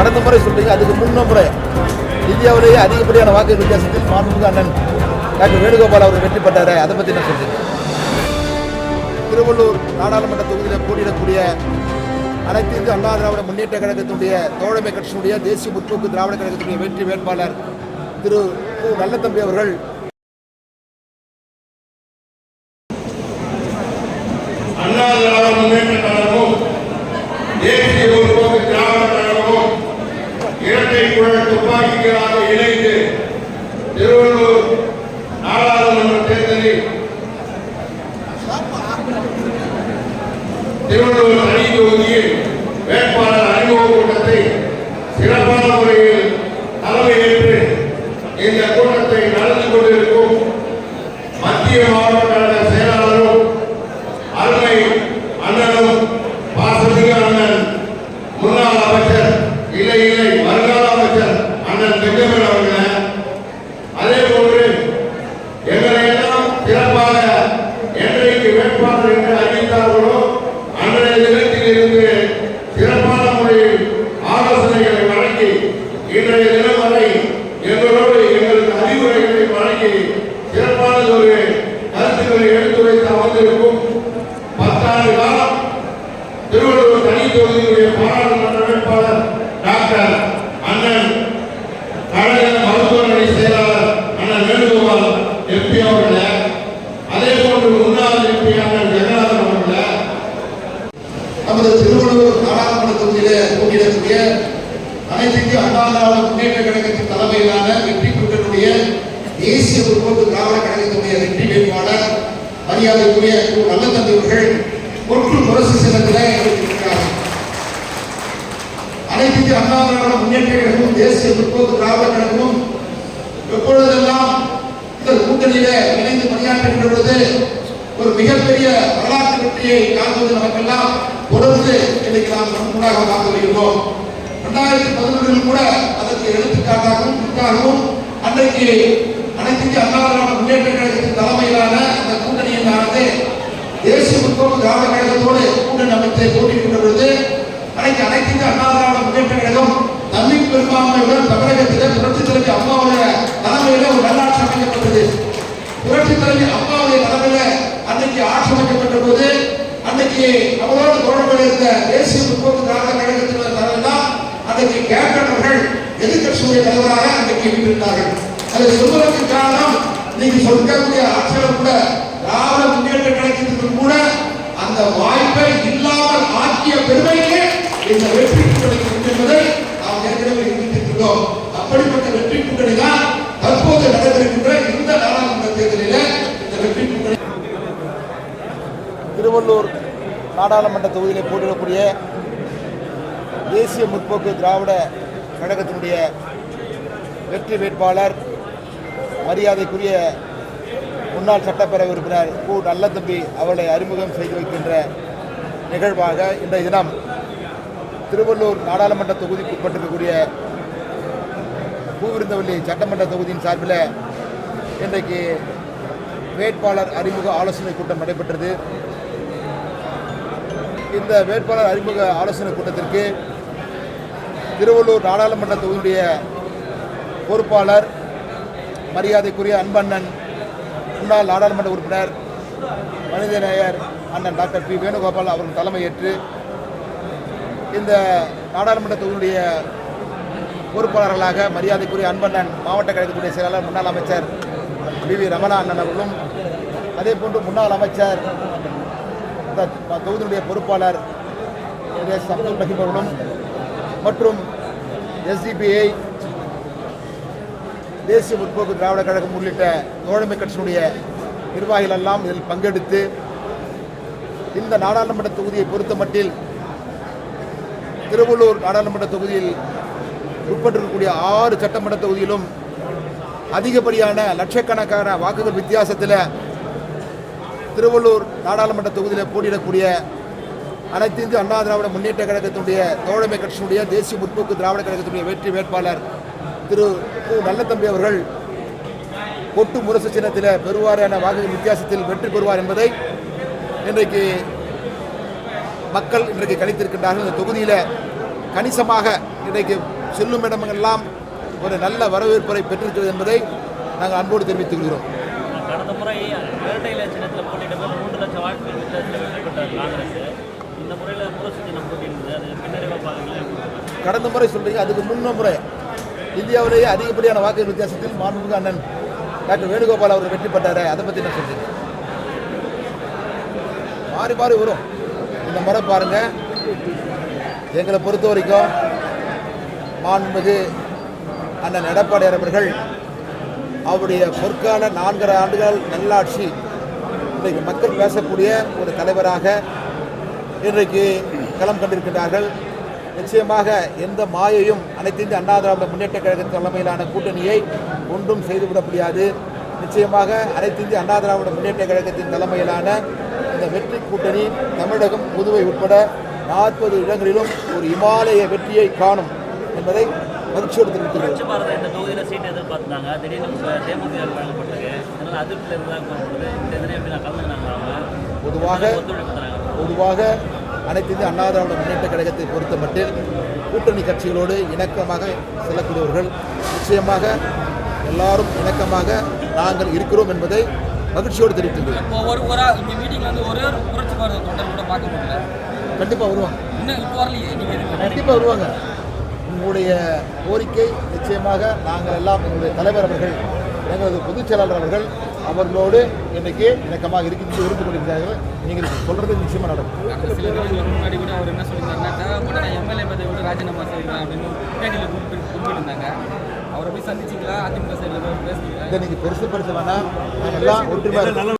கடந்த முறை சொல்றீங்க அதுக்கு முன்ன முறை. இந்தியாவிலேயே அதிகப்படியான வாக்கு வித்தியாசத்தில் மாண்புமிகு அண்ணன் டாக்டர் வேணுகோபால் அவர் வெற்றி பெற்றாரு அதை பற்றி நான் சொல்றீங்க? திருவள்ளூர் நாடாளுமன்ற தொகுதியில் போட்டியிடக்கூடிய அனைத்து இந்திய அண்ணா திராவிட முன்னேற்ற கழகத்தினுடைய தோழமை கட்சியினுடைய தேசிய முற்போக்கு திராவிட கழகத்தினுடைய வெற்றி வேட்பாளர் திரு நல்லத்தம்பி அவர்கள் அண்ணா திராவிட முன்னேற்ற கழகமும் தேசிய முற்போக்கு திராவிட கழகமும் இரட்டை குழல் துப்பாக்கிகளாக இணைந்து திருவள்ளூர் நாடாளுமன்ற தேர்தலில் திருவள்ளூர் தனி தொகுதியில் வேட்பாளர் அறிமுக கூட்டத்தை சிறப்பான முறையில் தலைமையேற்று இந்த கூட்டத்தை நடந்து கொண்டிருக்கும் மத்திய மாவட்ட கழக செயலாளரும் அருமை அண்ணனும் பாசமிகு அண்ணன் முன்னாள் அமைச்சர் இல்லை இல்லை வருங்கால அமைச்சர் அண்ணன் பெஞ்சமின் அவர்களே அதே போன்று எங்களை எல்லாம் சிறப்பாக என்றைக்கு வேட்பாளர் என்று அறிவித்தார்களோ அன்றைய தினத்தில் இருந்து சிறப்பான முறையில் ஆலோசனைகளை வழங்கி இன்றைய தினம் வரை எங்களோடு எங்களுக்கு அறிவுரைகளை வழங்கி சிறப்பானதொரு கருத்துக்களை எடுத்துரைத்து அமர்ந்திருக்கும் பத்தாண்டு காலம் திருவள்ளூர் தனி தொகுதியுடைய பாராளுமன்ற வேட்பாளர் டாக்டர் அண்ணன் கழக மருத்துவமனை செயலாளர் அண்ணன் வேணுகோபால் எம்பி அவர்களே அதே போன்று முன்னாள் எம்பி அண்ணன் ஜெகநாதன் அவர்களே நமது திருவள்ளூர் நாடாளுமன்ற தொகுதியிலே போட்டியிடக்கூடிய அண்ணா திராவிட முன்னேற்ற கழகத்தின் தலைமையிலான வெற்றி கூட்டனுடைய தேசிய முற்போக்கு திராவிட கழகத்தினுடைய வெற்றி வேட்பாளர் மரியாதைக்குரிய நல்ல நல்லதம்பி ஒற்று முரசு சின்னத்தில் இருக்கிறார். அனைத்திந்திய அண்ணா திராவிட முன்னேற்ற கழகமும் தேசிய முற்போக்கு திராவிட கழகமும் எப்பொழுதெல்லாம் இந்த கூட்டணியில இணைந்து பணியாற்றுகின்ற பொழுது ஒரு மிகப்பெரிய வரலாறு வெற்றியை காண்பது நமக்கெல்லாம் தொடர்ந்து இன்னைக்கு நாம் முன்னாக பார்த்து வருகிறோம் இரண்டாயிரத்தி பதினொன்றில் கூட அதற்கு எடுத்துக்காட்டாகவும் முன்பாகவும் அன்றைக்கு அனைத்து இந்திய அண்ணா முன்னேற்ற கழகத்தின் தலைமையிலான அந்த கூட்டணியினானது தேசிய முற்போக்கு திராவிட கழகத்தோடு கூட்டணி அமைத்து போட்டியிடுகின்ற பொழுது அன்னைக்கு அனைத்து இந்திய அண்ணா திராவிட முன்னேற்ற கழகம் தனி பெரும்பான்மையுடன் தமிழகத்திலே புரட்சி தலைவி அம்மாவுடைய தலைமையில ஒரு நல்லாட்சி அமைக்கப்பட்டது. புரட்சி தலைவி ஆட்சி போது அன்னைக்கு அவரோடு தொடர்பில் இருந்த தேசிய முற்போக்கு திராவிட கழகத்தினர் தலைவர்தான் அன்னைக்கு கேப்டன் எதிர்கட்சியுடைய தலைவராக அன்னைக்கு இருந்திருந்தார்கள் அதை சொல்வதற்கு காரணம் நீங்க சொல்லக்கூடிய ஆட்சியாளர் கூட திராவிட முன்னேற்ற கழகத்திற்கு கூட அந்த வாய்ப்பை இல்லாமல் ஆக்கிய பெருமைக்கு இந்த வெற்றி கூட்டணி என்பதை நாம் ஏற்கனவே நிரூபித்திருக்கிறோம். அப்படிப்பட்ட வெற்றி கூட்டணி தான் தற்போது நடந்திருக்கிறது இந்த நாடாளுமன்ற தேர்தலில் இந்த வெற்றி கூட்டணி திருவள்ளூர் நாடாளுமன்ற தொகுதியிலே போட்டியிடக்கூடிய தேசிய முற்போக்கு திராவிட கழகத்தினுடைய வெற்றி வேட்பாளர் மரியாதைக்குரிய முன்னாள் சட்டப்பேரவை உறுப்பினர் கு. நல்லதம்பி அவர்களை அறிமுகம் செய்து வைக்கின்ற நிகழ்வாக இன்றைய தினம் திருவள்ளூர் நாடாளுமன்ற தொகுதிக்கு உட்பட்டிருக்கக்கூடிய பூவிருந்தவல்லி சட்டமன்ற தொகுதியின் சார்பில் இன்றைக்கு வேட்பாளர் அறிமுக ஆலோசனை கூட்டம் நடைபெற்றது. இந்த வேட்பாளர் அறிமுக ஆலோசனை கூட்டத்திற்கு திருவள்ளூர் நாடாளுமன்ற தொகுதியுடைய பொறுப்பாளர் மரியாதைக்குரிய அன்பண்ணன் முன்னாள் நாடாளுமன்ற உறுப்பினர் மனிதநேயர் அண்ணன் டாக்டர் பி. வேணுகோபால் அவர்கள் தலைமையேற்று இந்த நாடாளுமன்ற தொகுதியுடைய பொறுப்பாளர்களாக மரியாதைக்குரிய அன்பண்ணன் மாவட்ட கழகத்துடைய செயலாளர் முன்னாள் அமைச்சர் பி. வி. ரமணா அண்ணன் அவர்களும் அதே போன்று முன்னாள் அமைச்சர் இந்த தொகுதியினுடைய பொறுப்பாளர் எஸ் அப்துல் ரஹீம் அவர்களும் மற்றும் எஸ்டிபிஐ தேசிய முற்போக்கு திராவிட கழகம் உள்ளிட்ட தோழமை கட்சியினுடைய நிர்வாகிகள் எல்லாம் இதில் பங்கெடுத்து இந்த நாடாளுமன்ற தொகுதியை பொறுத்தமட்டில் திருவள்ளூர் நாடாளுமன்ற தொகுதியில் உட்பட்டிருக்கக்கூடிய ஆறு சட்டமன்ற தொகுதியிலும் அதிகப்படியான லட்சக்கணக்கான வாக்குகள் வித்தியாசத்தில் திருவள்ளூர் நாடாளுமன்ற தொகுதியில் போட்டியிடக்கூடிய அனைத்து இந்திய அண்ணா திராவிட முன்னேற்ற கழகத்தினுடைய தோழமை கட்சியினுடைய தேசிய முற்போக்கு திராவிட கழகத்தினுடைய வெற்றி வேட்பாளர் திரு கு நல்லத்தம்பி அவர்கள் கொட்டு முரசு சின்னத்தில் பெறுவாரான வாக்கு வித்தியாசத்தில் வெற்றி பெறுவார் என்பதை இன்றைக்கு மக்கள் இன்றைக்கு கணித்திருக்கின்றார்கள். இந்த தொகுதியில் கணிசமாக இன்றைக்கு செல்லும் இடமெல்லாம் ஒரு நல்ல வரவேற்பை பெற்றிருக்கிறது என்பதை நாங்கள் அன்போடு தெரிவித்துக் கொள்கிறோம். கடந்த முறை இரட்டை இலை சின்னத்தில் போட்டியிட்ட போது மூன்று லட்சம் வாக்குகள் வித்தியாசத்தில் வெற்றி பெற்றார் காங்கிரஸ். இந்த முறையில் மூலசு போட்டியிருந்தது அது பின்னடைவாக பார்க்குறீங்களா? கடந்த முறை சொல்றீங்க. அதுக்கு முன்ன முறை இந்தியாவிலேயே அதிகப்படியான வாக்கு வித்தியாசத்தில் மாண்புமிகு அண்ணன் டாக்டர் வேணுகோபால் அவர் வெற்றி பெற்றாரு. அதை பற்றி நான் சொல்றீங்க? மாறி மாறி வரும். இந்த முறை பாருங்க. எங்களை பொறுத்த வரைக்கும் மாண்புமிகு அண்ணன் எடப்பாடியார் அவர்கள் அவருடைய பொற்கால நான்கரை ஆண்டுகள் நல்லாட்சி இன்றைக்கு மக்கள் பேசக்கூடிய ஒரு தலைவராக இன்றைக்கு களம் கண்டிருக்கிறார்கள் நிச்சயமாக எந்த மாயையும் அனைத்து இந்திய அண்ணா திராவிட முன்னேற்ற கழகத்தின் தலைமையிலான கூட்டணியை ஒன்றும் செய்துவிட முடியாது. நிச்சயமாக அனைத்து இந்திய அண்ணா திராவிட முன்னேற்ற கழகத்தின் தலைமையிலான இந்த வெற்றி கூட்டணி தமிழகம் புதுவை உட்பட நாற்பது இடங்களிலும் ஒரு இமாலய வெற்றியை காணும் என்பதை மகிழ்ச்சியோடு தெரிவித்துள்ளது புரட்சி பாரத இந்த தொகுதியில் சீட் எதிர்பார்த்தாங்க. திடீர்னு தேமுதிக வழங்கப்பட்டது அதனால் அதிருப்தியில் இருந்தால் போகப்படுது இந்த இதில் எப்படி நான் கலந்துக்கினாங்க அவங்க? பொதுவாக பொதுவாக அனைத்து இந்திய அண்ணா திராவிட முன்னேற்ற கழகத்தை பொறுத்த மட்டில் கூட்டணி கட்சிகளோடு இணக்கமாக செல்லக்கூடியவர்கள். நிச்சயமாக எல்லாரும் இணக்கமாக நாங்கள் இருக்கிறோம் என்பதை மகிழ்ச்சியோடு தெரிவித்துள்ளோம் ஒரு ஒரு இந்த மீட்டிங்ல வந்து ஒரே ஒரு புரட்சி பாரத தொண்டர் கூட பார்க்க முடியல. கண்டிப்பாக வருவாங்க. இன்னும் இப்போ வரலையே கண்டிப்பாக வருவாங்க. உங்களுடைய கோரிக்கை நிச்சயமாக நாங்கள் எல்லாம் எங்களுடைய தலைவர் அவர்கள் எங்களது பொதுச் செயலாளர் அவர்கள் அவர்களோடு இன்றைக்கு இணக்கமாக இருக்கின்ற இருந்து கொண்டிருக்கிறார்கள். நீங்கள் சொல்றது நிச்சயமாக நடக்கும். முன்னாடி கூட அவர் என்ன சொல்லியிருந்தாருன்னா எம்எல்ஏ பதவி விட ராஜினாமா செய்கிறேன் அப்படின்னு பேட்டியில் குறிப்பிட்டிருந்தாங்க அவரை போய் சந்திச்சிங்களா? அதிமுக சைடில் பேசுறீங்களா இதை நீங்கள் பெருசு பெருசு வேணால் நாங்கள் எல்லாம் ஒற்றுமையாக.